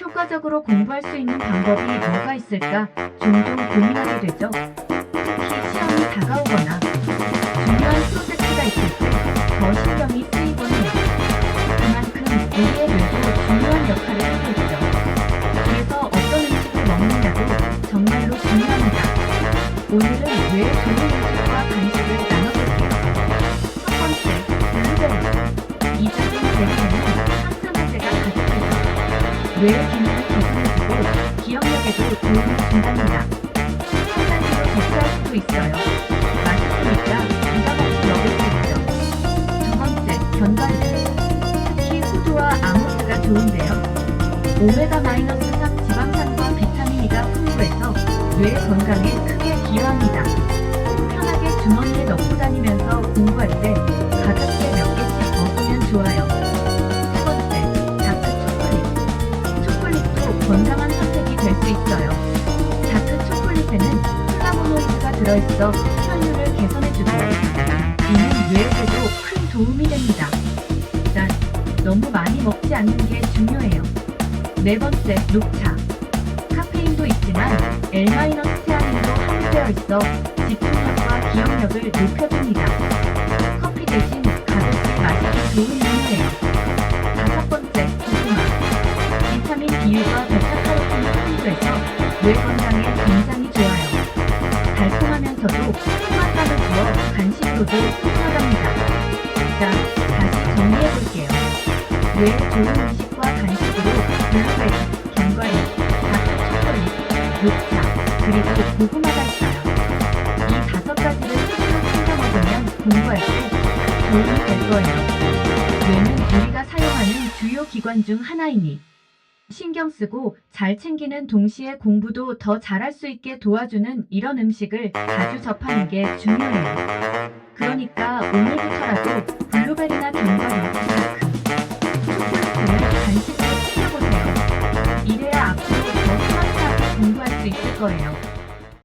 효과적으로 공부할 수 있는 방법이 뭐가 있을까 종종 고민하게 되죠. 특히 시험이 다가오거나 중요한 프로젝트가 있을 때더 신경이 쓰이곤 해요. 그만큼 우리의 뇌도 중요한 역할을 하고 있죠. 그래서 어떤 음식을 먹느냐도 정말로 중요합니다. 오늘은 뇌 좋은 기능을 개선해주고 기억력에도 도움을 준답니다. 평상시로 대체할 수도 있어요. 맛있으니까 부담 없이 먹을 수 있죠. 두 번째, 견과류. 특히 호두와 아몬드가 좋은데요. 오메가-3 지방산과 비타민 E가 풍부해서 뇌 건강에 크게 기여합니다. 편하게 주머니에 넣고 다니면서 공부할 때 건강한 선택이 될 수 있어요. 다크 초콜릿에는 플라보노이드가 들어있어 흡연율을 개선해주고 이는 뇌에도 큰 도움이 됩니다. 단, 너무 많이 먹지 않는 게 중요해요. 네 번째, 녹차. 카페인도 있지만 L-스테아닌도 함유되어 있어 집중력과 기억력을 높여줍니다. 커피 대신 가볍게 마시기 좋은 음료예요. 풍부해서 뇌 건강에 굉장히 좋아요. 달콤하면서도 풍맛감을 주어 간식으로도 소중하답니다. 자, 다시 정리해볼게요. 뇌에 좋은 음식과 간식으로 블루베리, 견과류, 다크 초콜릿, 녹차, 그리고 고구마가 있어요. 이 다섯 가지를 스스로 챙겨 먹으면 공부할 때 도움이 될 거예요. 뇌는 우리가 사용하는 주요 기관 중 하나이니 신경 쓰고 잘 챙기는 동시에 공부도 더 잘할 수 있게 도와주는 이런 음식을 자주 접하는 게 중요해요. 그러니까 오늘부터라도 블루베리나 견과류, 초콜릿을 간식으로 챙겨보세요. 이래야 앞으로 더 스마트하게 공부할 수 있을 거예요.